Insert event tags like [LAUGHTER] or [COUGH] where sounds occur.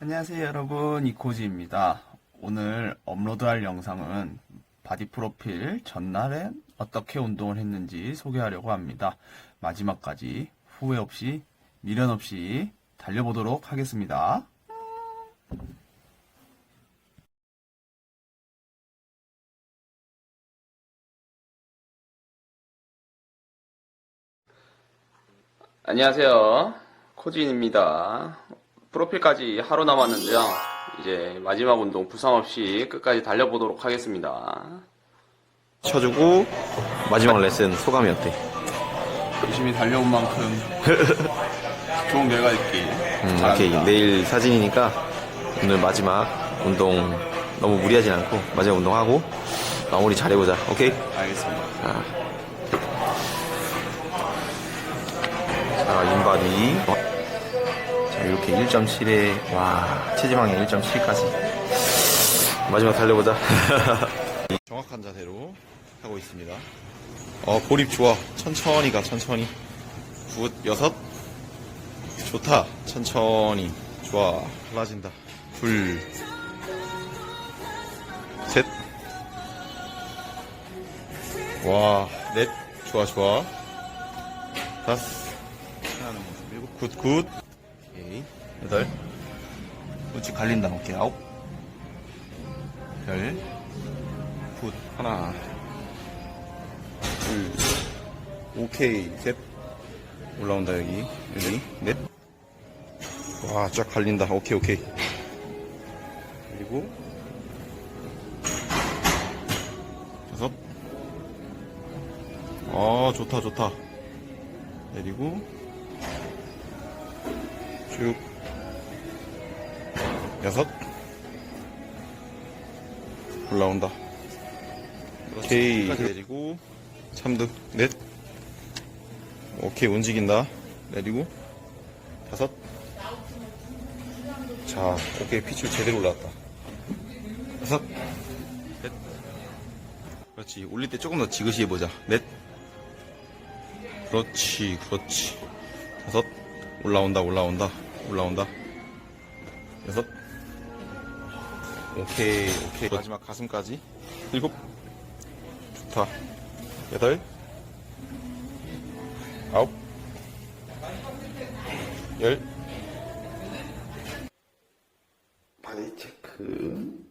안녕하세요 여러분 이코지입니다. 오늘 업로드할 영상은 바디 프로필 전날엔 어떻게 운동을 했는지 소개하려고 합니다. 마지막까지 후회 없이 미련 없이 달려보도록 하겠습니다. 안녕하세요. 코진입니다. 프로필까지 하루 남았는데요. 이제 마지막 운동 부상 없이 끝까지 달려보도록 하겠습니다. 쳐주고 마지막 레슨 소감이 어때? 열심히 달려온 만큼 [LAUGHS] 좋은 결과 있길 음. 오케이 내일 사진이니까 오늘 마지막 운동 너무 무리하진 않고 마지막 운동하고 마무리 잘해보자 오케이? 알겠습니다. 자 인바디 자 이렇게 1.7에 와 체지방이 1.7까지. 마지막 달려보자. [LAUGHS] 정확한 자세로 하고 있습니다. 어 고립 좋아. 천천히 가 천천히. 굿 여섯. 좋다. 천천히. 좋아. 빨라진다. 둘 셋 와 넷. 좋아 좋아. 다섯. 하나는 모습 일곱 굿굿. 오케이 여덟. 그렇지 갈린다 오케이 아홉. 열굿. 하나. 둘. 오케이. 셋. 올라온다 여기. 여기. 넷와쫙 갈린다. 오케이 오케이. 그리고 다섯. 아 좋다 좋다. 내리고 쭉 여섯? 올라온다. 오케이 내리고. 참드 넷. 오케이 움직인다. 내리고. 다섯. 자 오케이 피줄 제대로 올라왔다. 다섯. 넷. 그렇지 올릴 때 조금 더 지그시 해보자. 넷. 그렇지 그렇지. 다섯. 올라온다 올라온다 올라온다. 여섯. 오케이, 오케이. 마지막 가슴까지. 일곱. 좋다. 여덟. 아홉. 열. 바디 체크.